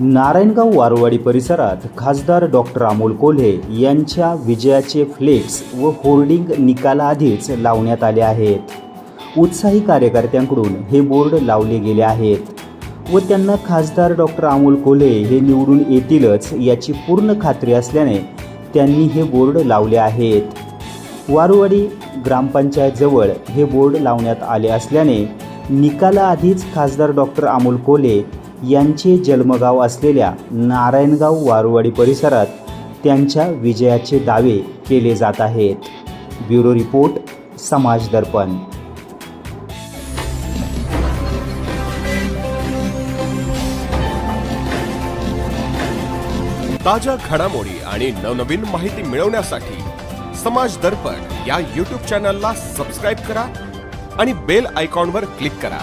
नारायणगाव वारवाडी परिसरात खासदार डॉक्टर अमोल कोल्हे यांच्या विजयाचे फ्लेक्स व होर्डिंग निकालाआधीच लावण्यात आले आहेत. उत्साही कार्यकर्त्यांकडून हे बोर्ड लावले गेले आहेत. व त्यांना खासदार डॉक्टर अमोल कोल्हे हे निवडून येतीलच याची पूर्ण खात्री असल्याने त्यांनी हे बोर्ड लावले आहेत. वारुवाडी ग्रामपंचायतजवळ हे बोर्ड लावण्यात आले असल्याने निकालाआधीच खासदार डॉक्टर अमोल कोल्हे यांचे जन्मगाव असलेल्या नारायणगाव वारुवाडी परिसरात त्यांच्या विजयाचे दावे केले जात आहेत. ब्युरो रिपोर्ट समाज दर्पण. ताज्या घडामोडी आणि नवनवीन माहिती मिळवण्यासाठी समाज दर्पण या यूट्यूब चॅनलला सबस्क्राईब करा आणि बेल आयकॉनवर क्लिक करा.